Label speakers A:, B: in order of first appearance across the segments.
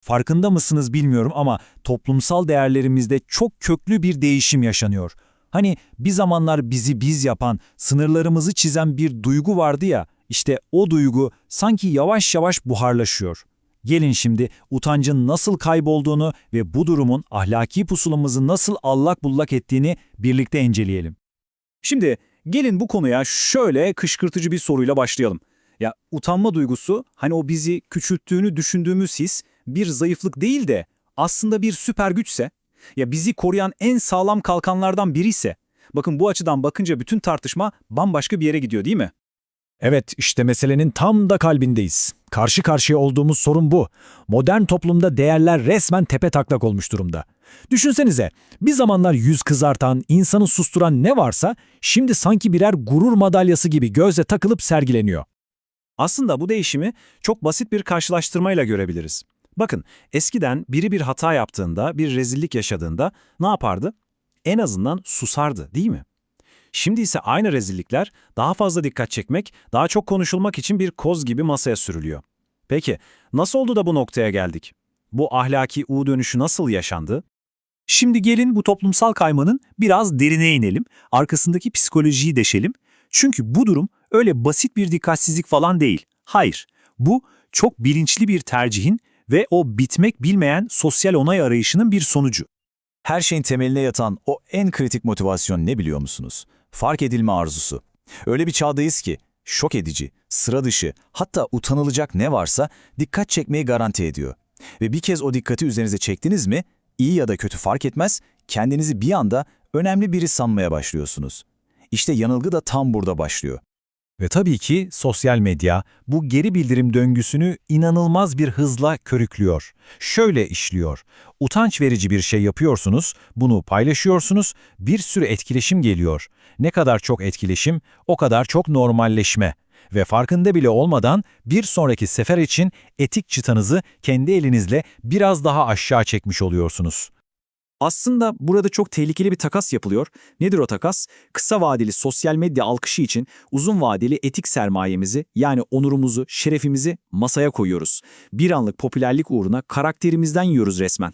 A: Farkında mısınız bilmiyorum ama toplumsal değerlerimizde çok köklü bir değişim yaşanıyor. Hani bir zamanlar bizi biz yapan, sınırlarımızı çizen bir duygu vardı ya, işte o duygu sanki yavaş yavaş buharlaşıyor. Gelin şimdi utancın nasıl kaybolduğunu ve bu durumun ahlaki pusulumuzu nasıl allak bullak ettiğini birlikte inceleyelim.
B: Şimdi gelin bu konuya şöyle kışkırtıcı bir soruyla başlayalım. Ya utanma duygusu hani o bizi küçülttüğünü düşündüğümüz his bir zayıflık değil de aslında bir süper güçse, ya bizi koruyan en sağlam kalkanlardan biri ise, bakın bu açıdan bakınca bütün tartışma bambaşka bir yere gidiyor değil mi?
A: Evet, işte meselenin tam da kalbindeyiz. Karşı karşıya olduğumuz sorun bu. Modern toplumda değerler resmen tepe taklak olmuş durumda. Düşünsenize, bir zamanlar yüz kızartan, insanı susturan ne varsa şimdi sanki birer gurur madalyası gibi gözle takılıp sergileniyor.
B: Aslında bu değişimi çok basit bir karşılaştırmayla görebiliriz. Bakın, eskiden biri bir hata yaptığında, bir rezillik yaşadığında ne yapardı? En azından susardı, değil mi? Şimdi ise aynı rezillikler daha fazla dikkat çekmek, daha çok konuşulmak için bir koz gibi masaya sürülüyor. Peki, nasıl oldu da bu noktaya geldik? Bu ahlaki U dönüşü nasıl yaşandı?
C: Şimdi gelin bu toplumsal kaymanın biraz derine inelim, arkasındaki psikolojiyi deşelim. Çünkü bu durum öyle basit bir dikkatsizlik falan değil. Hayır, bu çok bilinçli bir tercihin ve o bitmek bilmeyen sosyal onay arayışının bir sonucu.
D: Her şeyin temeline yatan o en kritik motivasyon ne biliyor musunuz? Fark edilme arzusu. Öyle bir çağdayız ki şok edici, sıra dışı, hatta utanılacak ne varsa dikkat çekmeyi garanti ediyor. Ve bir kez o dikkati üzerinize çektiniz mi, iyi ya da kötü fark etmez, kendinizi bir anda önemli biri sanmaya başlıyorsunuz. İşte yanılgı da tam burada başlıyor.
A: Ve tabii ki sosyal medya bu geri bildirim döngüsünü inanılmaz bir hızla körüklüyor. Şöyle işliyor. Utanç verici bir şey yapıyorsunuz, bunu paylaşıyorsunuz, bir sürü etkileşim geliyor. Ne kadar çok etkileşim, o kadar çok normalleşme. Ve farkında bile olmadan bir sonraki sefer için etik çıtanızı kendi elinizle biraz daha aşağı çekmiş oluyorsunuz.
B: Aslında burada çok tehlikeli bir takas yapılıyor. Nedir o takas? Kısa vadeli sosyal medya alkışı için uzun vadeli etik sermayemizi yani onurumuzu, şerefimizi masaya koyuyoruz. Bir anlık popülerlik uğruna karakterimizden yiyoruz resmen.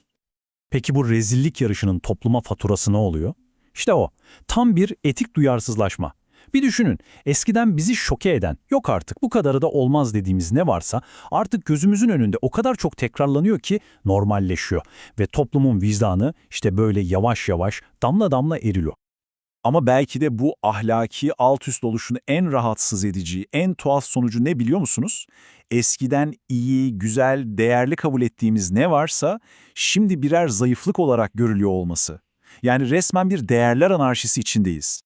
C: Peki bu rezillik yarışının topluma faturası ne oluyor? İşte o, tam bir etik duyarsızlaşma. Bir düşünün, eskiden bizi şoke eden, yok artık bu kadarı da olmaz dediğimiz ne varsa artık gözümüzün önünde o kadar çok tekrarlanıyor ki normalleşiyor. Ve toplumun vicdanı işte böyle yavaş yavaş damla damla eriliyor.
E: Ama belki de bu ahlaki alt üst oluşun en rahatsız edici, en tuhaf sonucu ne biliyor musunuz? Eskiden iyi, güzel, değerli kabul ettiğimiz ne varsa şimdi birer zayıflık olarak görülüyor olması. Yani resmen bir değerler anarşisi içindeyiz.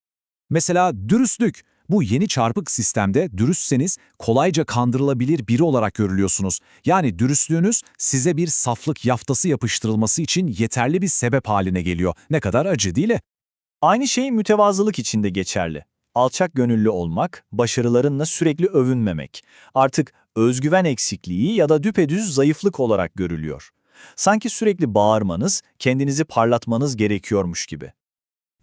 E: Mesela dürüstlük. Bu yeni çarpık sistemde dürüstseniz kolayca kandırılabilir biri olarak görülüyorsunuz. Yani dürüstlüğünüz size bir saflık yaftası yapıştırılması için yeterli bir sebep haline geliyor. Ne kadar acı değil mi?
F: Aynı şey mütevazılık için de geçerli. Alçak gönüllü olmak, başarılarınla sürekli övünmemek. Artık özgüven eksikliği ya da düpedüz zayıflık olarak görülüyor. Sanki sürekli bağırmanız, kendinizi parlatmanız gerekiyormuş gibi.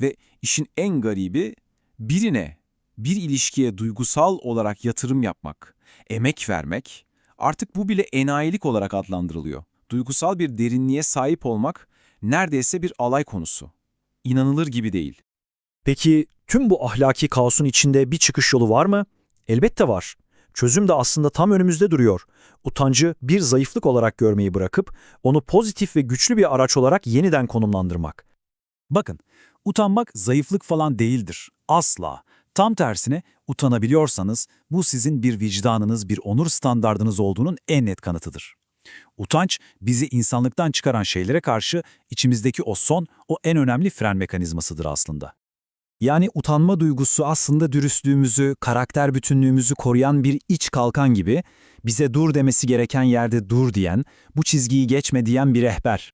E: Ve işin en garibi birine, bir ilişkiye duygusal olarak yatırım yapmak, emek vermek, artık bu bile enayilik olarak adlandırılıyor. Duygusal bir derinliğe sahip olmak neredeyse bir alay konusu. İnanılır gibi değil.
C: Peki tüm bu ahlaki kaosun içinde bir çıkış yolu var mı? Elbette var. Çözüm de aslında tam önümüzde duruyor. Utancı bir zayıflık olarak görmeyi bırakıp onu pozitif ve güçlü bir araç olarak yeniden konumlandırmak.
B: Bakın, utanmak zayıflık falan değildir. Asla. Tam tersine utanabiliyorsanız bu sizin bir vicdanınız, bir onur standardınız olduğunun en net kanıtıdır. Utanç, bizi insanlıktan çıkaran şeylere karşı içimizdeki o son, o en önemli fren mekanizmasıdır aslında. Yani utanma duygusu aslında dürüstlüğümüzü, karakter bütünlüğümüzü koruyan bir iç kalkan gibi, bize dur demesi gereken yerde dur diyen, bu çizgiyi geçme diyen bir rehber.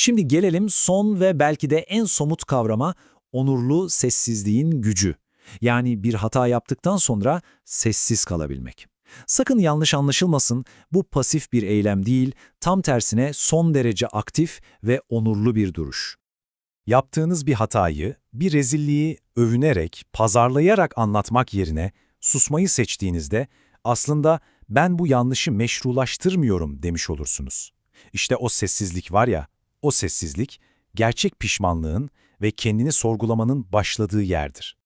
B: Şimdi gelelim son ve belki de en somut kavrama, onurlu sessizliğin gücü. Yani bir hata yaptıktan sonra sessiz kalabilmek. Sakın yanlış anlaşılmasın, bu pasif bir eylem değil, tam tersine son derece aktif ve onurlu bir duruş.
C: Yaptığınız bir hatayı, bir rezilliği övünerek, pazarlayarak anlatmak yerine susmayı seçtiğinizde aslında ben bu yanlışı meşrulaştırmıyorum demiş olursunuz. İşte o sessizlik var ya, o sessizlik gerçek pişmanlığın ve kendini sorgulamanın başladığı yerdir.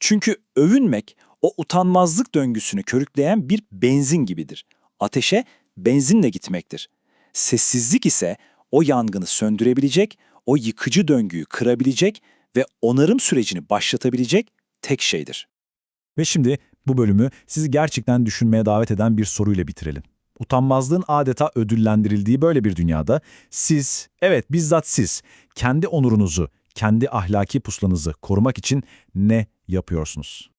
F: Çünkü övünmek o utanmazlık döngüsünü körükleyen bir benzin gibidir. Ateşe benzinle gitmektir. Sessizlik ise o yangını söndürebilecek, o yıkıcı döngüyü kırabilecek ve onarım sürecini başlatabilecek tek şeydir.
A: Ve şimdi bu bölümü sizi gerçekten düşünmeye davet eden bir soruyla bitirelim. Utanmazlığın adeta ödüllendirildiği böyle bir dünyada siz, evet bizzat siz, kendi onurunuzu, kendi ahlaki puslanızı korumak için ne yapıyorsunuz?